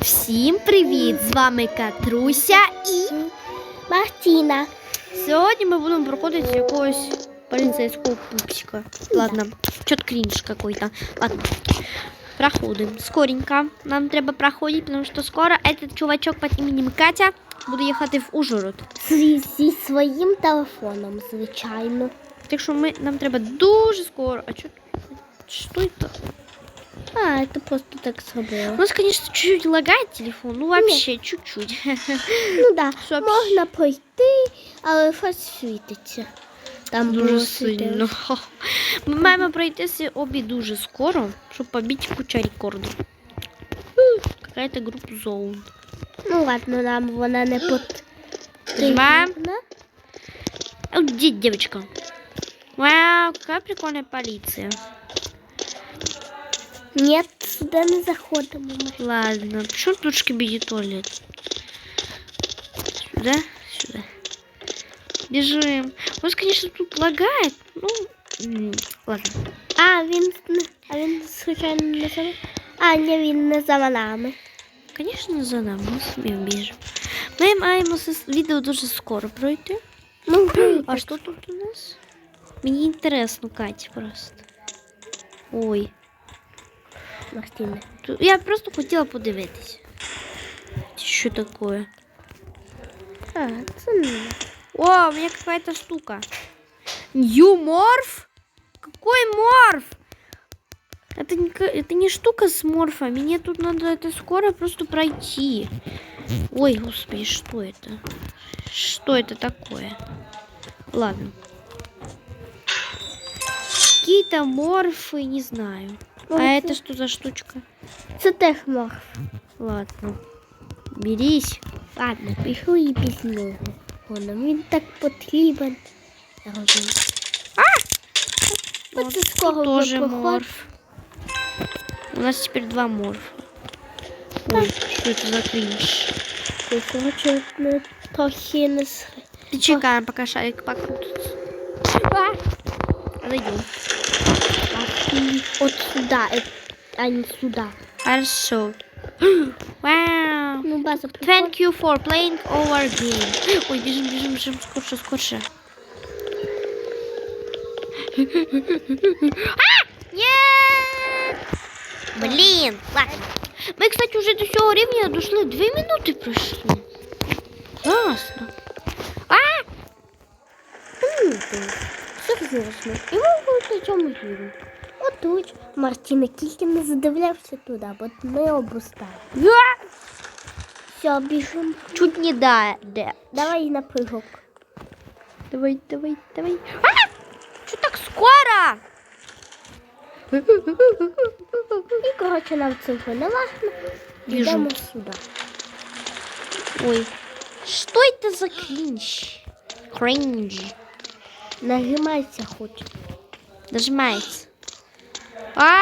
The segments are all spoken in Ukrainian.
Всім привіт! З вами Катруся і Мартіна. сьогодні ми будемо проходити якогось поліцейського пупсика. Ладно, чот крінж какой-то. Ладно. Проходим. Скоренько. Нам треба проходити, тому що скоро этот чувачок під іменем Катя буде їхати в Ужгород. Зі, своїм телефоном, звичайно. Так що ми, нам треба дуже скоро. А що? Що це? А, це просто так У нас, конечно, чуть-чуть лагает телефон. Ну, вообще, чуть-чуть. Ну да, можна пройти, але щось світиться. Там Дуже сильно. Ми маємо пройтися обі дуже скоро, щоб побити куча рекордів. Какая-то группа зоун. Ну ладно, нам вона не. Нажимаем. А где девочка? Вау, какая прикольная полиция. Ні, сюди не заходимо. ми. Ладно, почему тут шкибиди туалет? Сюда, сюда. Бежим. У нас, конечно, тут лагает. Ну, м, ладно. А, він, не- а він, звичайно, не за... А, ні, він не за нами. Конечно, за нами ми самі біжимо. Ми маємо це відео дуже скоро пройти. Ну, А що тут у нас? Мені інтересно, Катя, просто. Ой. Тут... Я просто хотіла подивитися. Що таке? А, це не. О, у меня какая-то штука. New морф? Какой морф? Это не, это не штука с морфами. Мне тут надо это скоро просто пройти. Ой, господи, что это? Что это такое? Ладно. Какие-то морфы, не знаю. А Морфы. это что за штучка? Це теж морф. Ладно. Берись. Ладно, пішли і без нього. Воно він так потрібен. Я розумію. Вот Оце тут скоро тоже вже проход. морф. У нас теперь два морфа. Ой, что это за кринж? Ти, коротше, не трохи не с... Ты чекаем, пока шарик покрутится. Отойдем. От сюди, е, а не сюди. Хорошо. Вау. Ну, база прикольна. Thank you for playing our game. Ой, бежим, бежим, бежим, скорше, скорше. А! Нет! Блин, ладно. Мы, кстати, уже до всего рівня дошли. Дві минути пройшли. Класно. А! Серйозно. І ви будете в цьому. Отут. Мартіна, тільки не задивлявся туди, бо ми обустали. Все, біжимо. чуть не да, да. Давай на прыжок. Давай, давай, давай. А! Что так скоро? І, коротше, нам цього не важно. Йдемо сюди. Ой, что это за кринж? Кринж. Нажимайся хоч. Нажимается. А,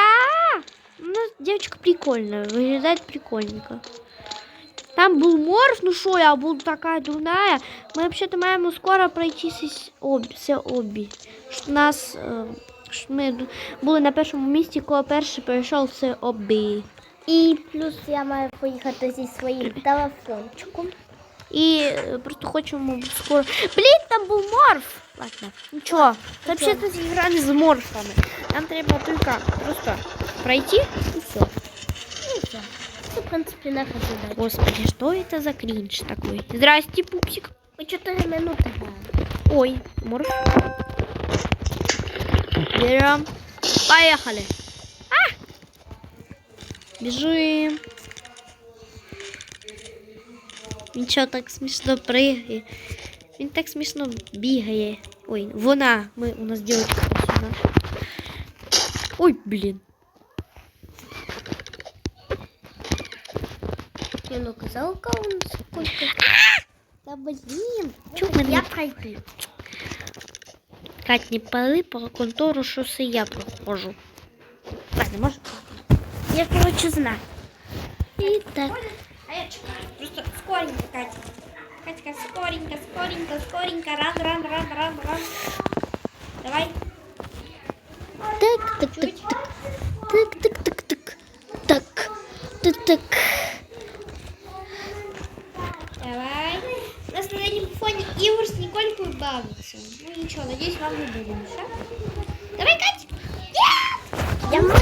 ну девочка прикольная, выглядит прикольненько. Там был морф, ну что, я буду такая дурная. Мы вообще-то маємо скоро пройти с обі, все обі. Що нас, е, що ми ду- були на першому місці, коли перший пройшов все обі. І плюс я маю поїхати зі своїм телефончиком. І е, просто хочемо скоро. Блін, там був морф. Ладно, Нічого. взагалі зіграли з морфами. Нам треба тільки просто пройти і все. І все. Це, в принципі, наша задача. Господи, что это за кринж такой? Здрасте, пупсик. Ми 4 минути граємо. Ой, морф. Берем. Поехали. А! Бежим. Ничего, так смешно прыгает. Він так смішно бігає. Ой, вона. Ми, у нас девочка персонаж. Ой, блін. Я ну казала, он сколько. Та блін. Чого я пройду? Кать, не пали по контору, що це я проходжу. Ладно, може. Я, коротше, знаю. І так. А я чекаю. Просто скоренько, Катя. скоренько, скоренько, скоренько, скоренько. Ран, ран, ран, ран, ран. Давай. Так, так, так, так, так, так, так, так, так, так, так. Давай. У нас на заднем фоне Ивр с Николькой бавится. Ну ничего, надеюсь, вам не будем. Все? Давай, Катя. Нет! Я могу,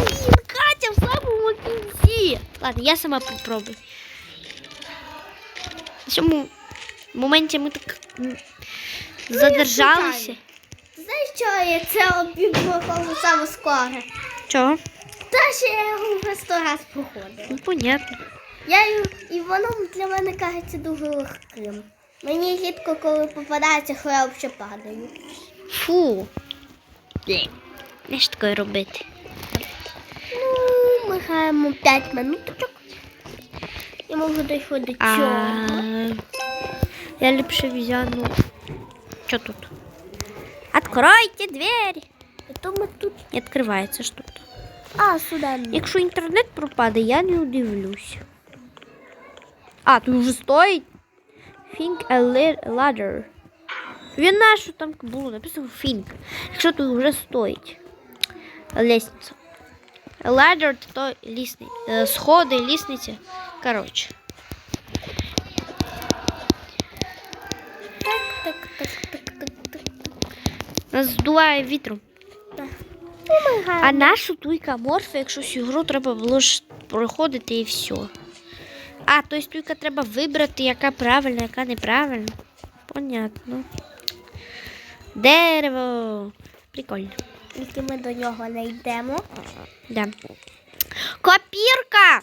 Катя, слабо могу. Ладно, я сама попробую. Почему В моменті ми так задержалися. Знаєш, що я це обігнула саме скоро? Чого? Та ще я його вже сто раз проходила. Ну, понятно. Я і воно для мене кажеться дуже легким. Мені рідко, коли попадається, що я взагалі падаю. Фу. Блін. Не ж таке робити. Ну, ми граємо 5 минуточок. І ми вже дійшли до цього. Я ліпше взяну. Що тут? Откройте двері. І то ми тут. Не відкривається ж тут. А, сюди. Якщо інтернет пропаде, я не удивлюсь. А, тут вже стоїть. Think a ladder. Він на що там було написано think. Якщо тут вже стоїть. Лестниця. A ladder то лісни... е, сходи, лісниці. Коротше. Нас здуває вітром. А нашу туйка морфа, якщо цю гру треба було ж проходити і все. А, тобто туйка треба вибрати, яка правильна, яка неправильна. Понятно. Дерево. Прикольно. Тільки ми до нього не йдемо. Да. Копірка!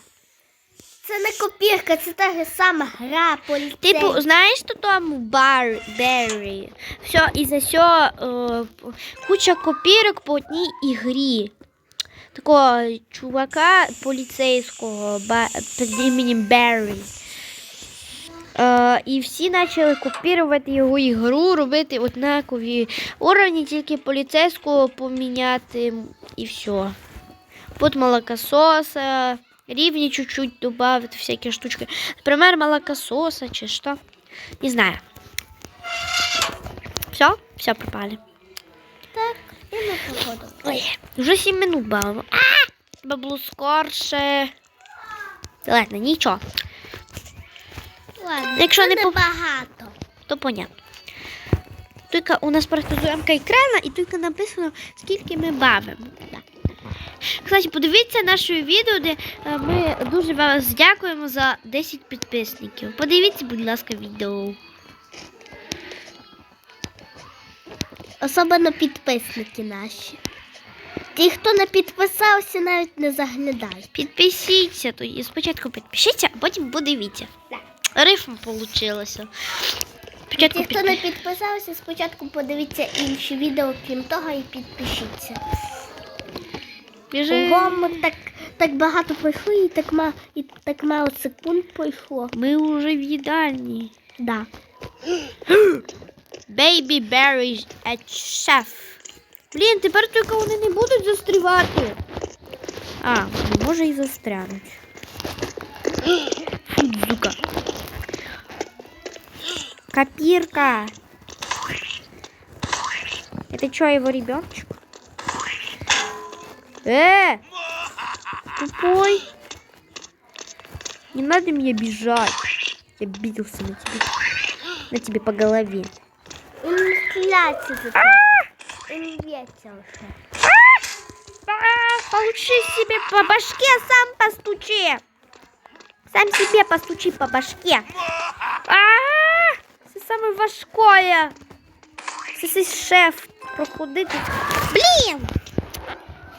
Це не копірка, це та ж сама гра поліцей. Типу, знаєш, що там бар, Беррі? Все, і за все е, куча копірок по одній ігрі. Такого чувака поліцейського ба, під іменем Беррі. Е, і всі почали копірувати його ігру, робити однакові уровні, тільки поліцейського поміняти і все. Под молокососа, рівні чуть-чуть добавить, всякие штучки. Например, молокососа чи что. Не знаю. Все? Все пропали. Так, і ми проходимо. Ой, вже 7 минут бавимо. А! Було скорше. Ладно, нічого, Ладно, Якщо не багато. то понятно. Тільки у нас просто зйомка екрана і тільки написано, скільки ми бавимо. Кстати, подивіться наше відео, де е, ми дуже вас дякуємо за 10 підписників. Подивіться, будь ласка, відео. Особливо підписники наші. Ті, хто не підписався, навіть не заглядають. Підпишіться тоді. Спочатку підпишіться, а потім подивіться. Рифм вийшло. Спочатку Ті, хто не підписався, спочатку подивіться інші відео, крім того, і підпишіться. Ого, ми так, так багато пройшли і так, ма, і так мало секунд пройшло. Ми вже в їдальні. Да. Baby berries at chef. Блін, тепер тільки вони не будуть застрівати. А, ну, може і застрянуть. Фудзука. Копирка. Это что, его ребеночек? Э! Тупой. Не надо мне бежать. Я обиделся на тебе. На тебе по голове. Він стріляється за це. Він б'ється вже. А, Получи себе по башке, сам постучи. Сам себе постучи по башке. А, Це саме важкое. Це цей шеф проходити. Блін!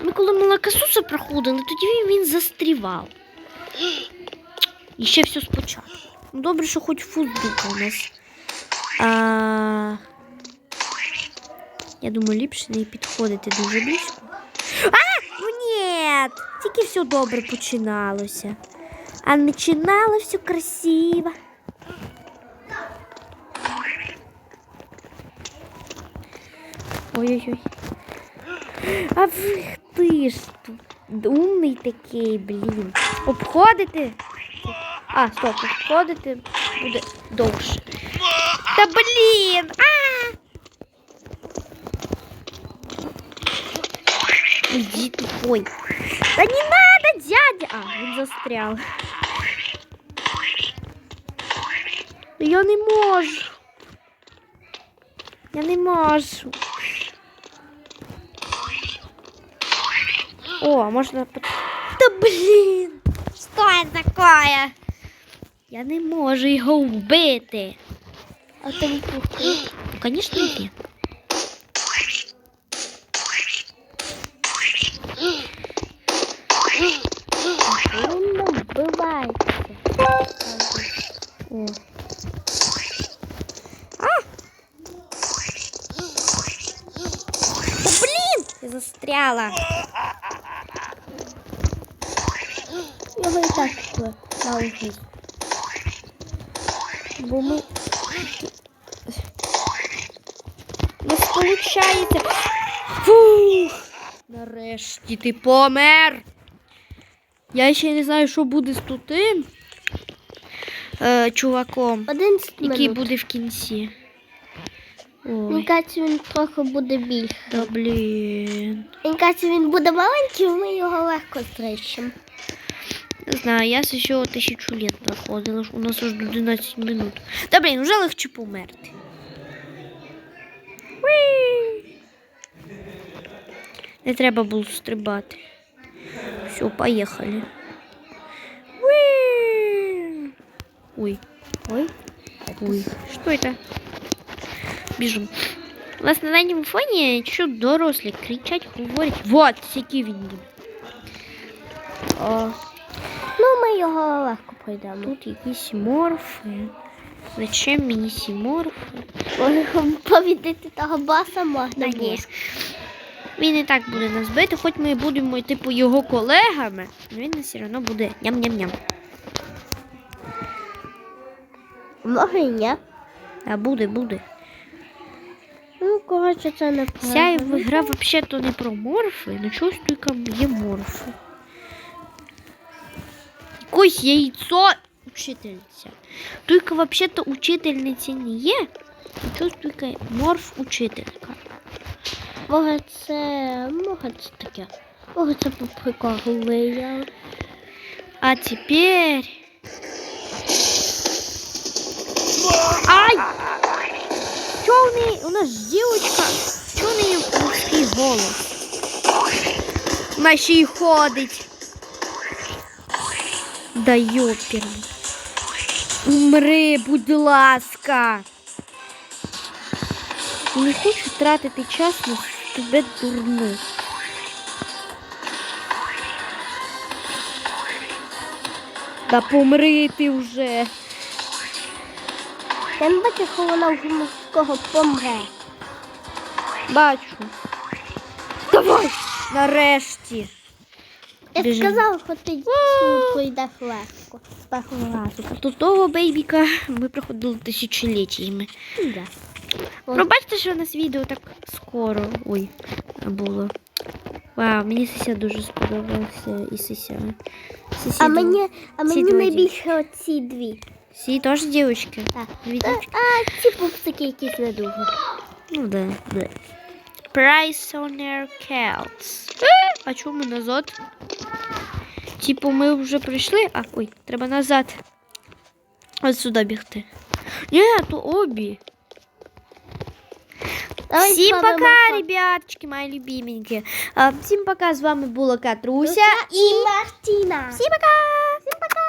Ми коли молокосуса проходили, тоді він застрівав. І ще все спочатку. Ну, добре, що хоч футболка у нас. А... Я думаю, ліпше не підходити дуже близько. А! Ну ні! Тільки все добре починалося. А починало все красиво. Ой-ой-ой. А ви ти ж тут умний такий, блін. Обходити. А, стоп, обходити буде довше. Та блін! А! Иди тупой. Да не надо, дядя! А, він застрял. Я не можу. Я не можу. О, можна... Та блін! Що це таке? Я не можу його вбити. А пухи. Ну, конечно, ні. Він вбивається. О. А! Блін! Я застряла. Його і так купили угіз. Бо ми... У нас получається. Фух! Нарешті ти помер. Я ще не знаю, що буде з тутим е, чуваком, який буде в кінці. Мені кажеться, він трохи буде більше. да блін. Мені кажеться, він буде маленький, ми його легко трещимо. Не знаю, я ще тисячу літ проходила, у нас аж до 12 минут. Та блін, вже легче померти. Не треба було стрибати. Все, поїхали. Ой, Ой. ой, что это? Бежим. У нас на задньому фоні що дорослі кричать, говорять. Вот, який він. Ми його легко пройдемо. Тут якісь морфи. Зачем мені ці морфи? Повідати того баса можна було. Він і так буде нас бити, хоч ми будемо типу його колегами, але він все одно буде ням-ням-ням. Може і ні. А буде, буде. Ну, коротше, це не Вся правильно. гра взагалі-то не про морфи, ну чогось тільки є морфи. Якось яйцо учительниця. Тільки взагалі-то учительниці не є. Чогось тільки морф учителька. Може, це... Може, це таке. Може, це по. А теперь... Ай! Чё у неї? У нас девочка. Чё у неї мужський голос? Вона ще й ходить. Да ёперний. Умри, будь ласка. Не хочу тратити час на тебе дурну. Да помри ти вже. Я не бачу, що вона вже морського помре. Бачу. Давай! Нарешті. Я Біжимо. сказала, що ти пройдеш легко. То того бейбіка ми проходили тисячоліттями. Да. Пробачте, що у нас відео так скоро. Ой, було. Вау, мені Сися дуже сподобався і Сися. Сися А мені, а мені найбільше оці дві. Сі теж дівчатки. Так. А, а ці пупсики якісь не дуже. Ну да, да. Prisoner Celts. А чому ми назад? Типу, ми вже прийшли. А, ой, треба назад. Ось сюди бігти. Ні, то обі. Давай всім з вами пока, Марко. ребяточки, мої любименькі. А, всім пока, з вами була Катруся. і Мартіна. Всім пока! Всім пока!